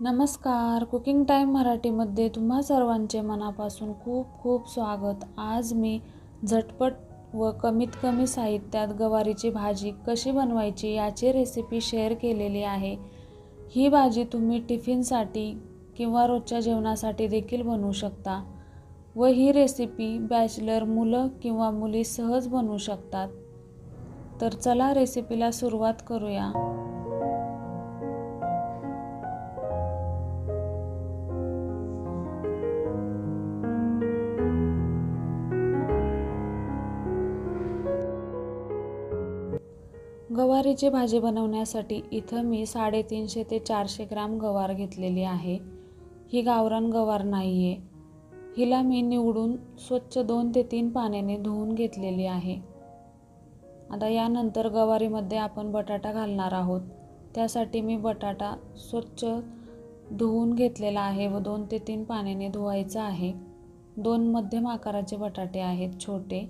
नमस्कार. Cooking time मराठीमध्ये तुम्हा सर्वांचे मनापासून खूप खूप स्वागत. आज मी झटपट व कमीत कमी साहित्यात गवारीची भाजी कशी बनवायची याची रेसिपी शेअर केलेली आहे. ही भाजी तुम्ही टिफिनसाठी किंवा रोजच्या जेवणासाठी देखील बनवू शकता व ही रेसिपी बॅचलर मुलं किंवा मुली सहज बनवू शकतात. तर चला रेसिपीला सुरुवात करूया. गवारीची भाजी बनवण्यासाठी इथं मी साडेतीनशे ते चारशे ग्राम गवार घेतलेली आहे. ही गावरान गवार नाही आहे हिला मी निवडून स्वच्छ दोन ते तीन पाण्याने धुवून घेतलेली आहे. आता यानंतर गवारीमध्ये आपण बटाटा घालणार आहोत. त्यासाठी मी बटाटा स्वच्छ धुवून घेतलेला आहे व दोन ते तीन पाण्याने धुवायचा आहे. दोन मध्यम आकाराचे बटाटे आहेत छोटे.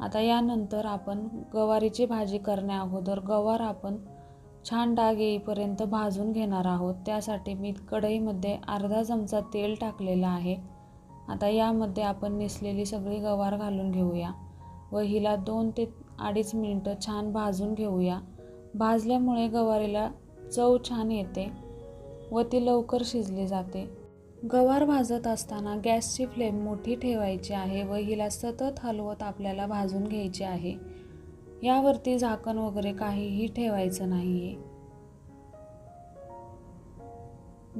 आता यानंतर आपण गवारीची भाजी करण्या अगोदर गवार आपण छान डाग येईपर्यंत भाजून घेणार आहोत. त्यासाठी मी कढईमध्ये अर्धा चमचा तेल टाकलेलं आहे. आता यामध्ये आपण नेसलेली सगळी गवार घालून घेऊया व हिला दोन ते अडीच मिनटं छान भाजून घेऊया. भाजल्यामुळे गवारीला चव छान येते व ती लवकर शिजली जाते. गवार भाजत असताना गॅसची फ्लेम मोठी ठेवायची आहे व हिला सतत हलवत आपल्याला भाजून घ्यायची आहे. यावरती झाकण वगैरे काहीही ठेवायचं नाही आहे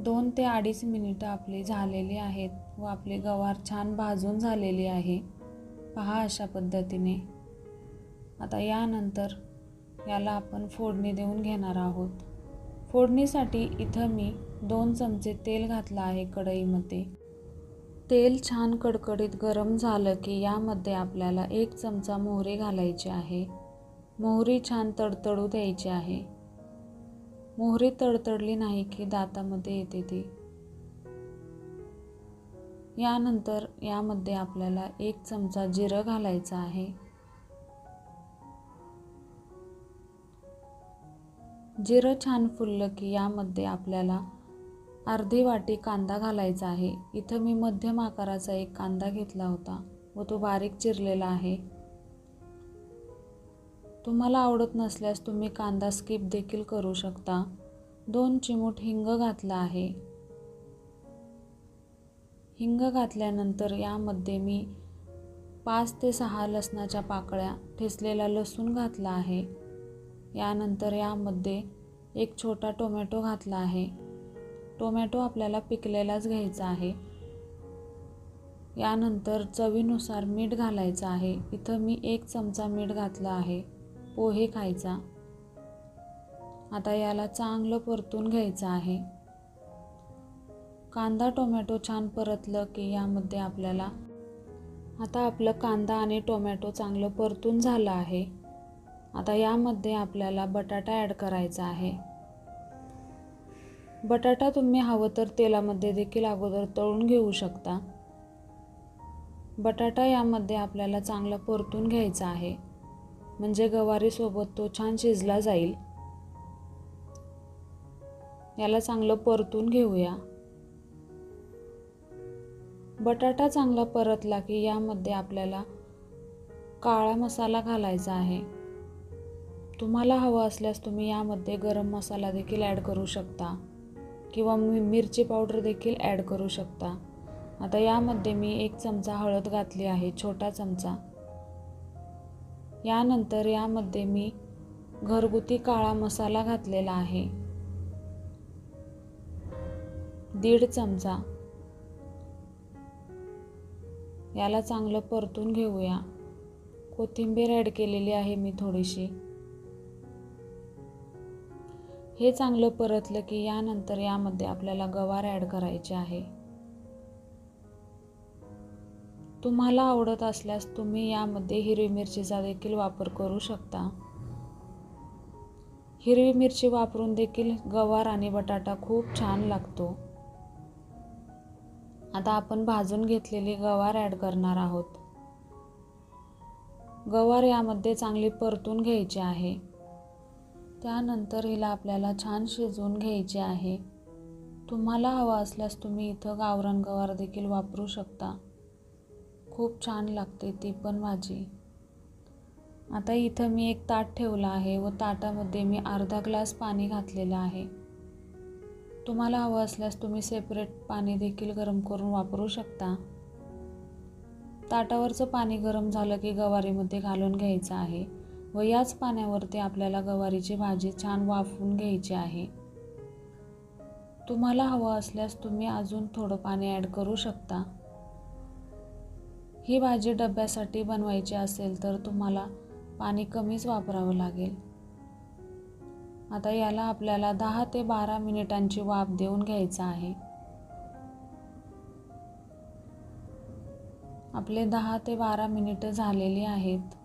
दोन ते अडीच मिनिटं आपली झालेली आहेत व आपली गवार छान भाजून झालेली आहे. पहा अशा पद्धतीने. आता यानंतर याला आपण फोडणी देऊन घेणार आहोत. फोडणीसाठी इथं मी दोन चमचे तेल घातलं आहे कढईमध्ये. तेल छान कडकडीत गरम झालं की यामध्ये आपल्याला एक चमचा मोहरी घालायची आहे. मोहरी छान तडतडू द्यायची आहे. मोहरी तडतडली नाही की दातामध्ये येते ती. यानंतर यामध्ये आपल्याला एक चमचा जिरं घालायचं आहे. जिरं छान फुललं की यामध्ये आपल्याला अर्धी वाटी कांदा घालायचा आहे. इथं मी मध्यम आकाराचा एक कांदा घेतला होता व तो बारीक चिरलेला आहे. तुम्हाला आवडत नसल्यास तुम्ही कांदा स्किप देखील करू शकता. दोन चिमूट हिंग घातला आहे. हिंग घातल्यानंतर यामध्ये मी पाच ते सहा लसणाच्या पाकळ्या ठेसलेला लसूण घातला आहे. यानंतर यामध्ये एक छोटा टोमॅटो घातला आहे. टोमॅटो आपल्याला पिकलेलाच घ्यायचा आहे. यानंतर चवीनुसार मीठ घालायचं आहे. इथं मी एक चमचा मीठ घातला आहे. पोहे खायचा. आता याला चांगलं परतून घ्यायचं आहे. कांदा टोमॅटो छान परतलं की यामध्ये आपल्याला आता आपलं कांदा आणि टोमॅटो चांगलं परतून झालं आहे. आता यामध्ये आपल्याला बटाटा ॲड करायचा आहे. बटाटा तुम्ही हवं तर तेलामध्ये देखील अगोदर तळून घेऊ शकता. बटाटा यामध्ये आपल्याला चांगला परतून घ्यायचा आहे. म्हणजे गवारीसोबत तो छान शिजला जाईल. याला चांगलं परतून घेऊया. बटाटा चांगला परतला की यामध्ये आपल्याला काळा मसाला घालायचा आहे. तुम्हाला हवं असल्यास तुम्ही यामध्ये गरम मसाला देखील ॲड करू शकता. किंवा मी मिरची पावडर देखील ॲड करू शकता. आता यामध्ये मी एक चमचा हळद घातली आहे छोटा चमचा. यानंतर यामध्ये मी घरगुती काळा मसाला घातलेला आहे. दीड चमचा. याला चांगलं परतून घेऊया. कोथिंबीर ॲड केलेली आहे मी थोडीशी. हे चांगलं परतलं की यानंतर यामध्ये आपल्याला गवार ॲड करायचे आहे. तुम्हाला आवडत असल्यास तुम्ही यामध्ये हिरवी मिरचीचा देखील वापर करू शकता. हिरवी मिरची वापरून देखील गवार आणि बटाटा खूप छान लागतो. आता आपण भाजून घेतलेली गवार ॲड करणार आहोत. गवार यामध्ये चांगली परतून घ्यायची आहे. त्यानंतर हिला आपल्याला छान शिजवून घ्यायचे आहे. तुम्हाला हवा असल्यास तुम्ही इथं गावरान गवार देखील वापरू शकता. खूप छान लागते ती पण भाजी. आता इथं मी एक ताट ठेवलं आहे व ताटामध्ये मी अर्धा ग्लास पाणी घातलेलं आहे. तुम्हाला हवं असल्यास तुम्ही सेपरेट पाणी देखील गरम करून वापरू शकता. ताटावरचं पाणी गरम झालं की गवारीमध्ये घालून घ्यायचं आहे. व याच पाण्यावरती आपल्याला गवारीची भाजी छान वाफवून घ्यायची आहे. तुम्हाला हवं असल्यास तुम्ही अजून थोडं पाणी ॲड करू शकता. ही भाजी डब्यासाठी बनवायची असेल तर तुम्हाला पाणी कमीच वापरावं लागेल. आता याला आपल्याला दहा ते बारा मिनिटांची वाफ देऊन घ्यायचं आहे. आपले दहा ते बारा मिनिटं झालेली आहेत.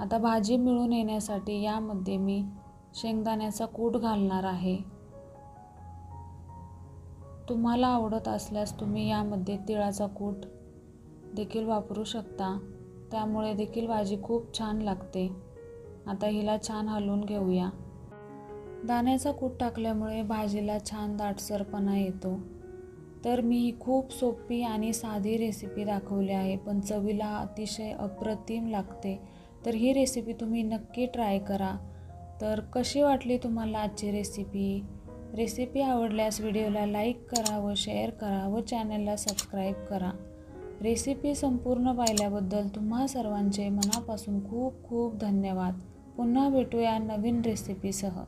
आता भाजी मिळून येण्यासाठी यामध्ये मी शेंगदाण्याचा कूट घालणार आहे. तुम्हाला आवडत असल्यास तुम्ही यामध्ये तिळाचा कूट देखील वापरू शकता. त्यामुळे देखील भाजी खूप छान लागते. आता हिला छान हलवून घेऊया. दाण्याचा कूट टाकल्यामुळे भाजीला छान दाटसरपणा येतो. तर मी ही खूप सोपी आणि साधी रेसिपी दाखवली आहे पण चवीला अतिशय अप्रतिम लागते. तर ही रेसिपी तुम्ही नक्की ट्राय करा. तर कशी वाटली तुम्हाला आजची रेसिपी रेसिपी आवडल्यास व्हिडिओला लाईक करा व शेअर करा व चॅनलला सबस्क्राईब करा. रेसिपी संपूर्ण पाहिल्याबद्दल तुम्हा सर्वांचे मनापासून खूप खूप धन्यवाद. पुन्हा भेटूया नवीन रेसिपीसह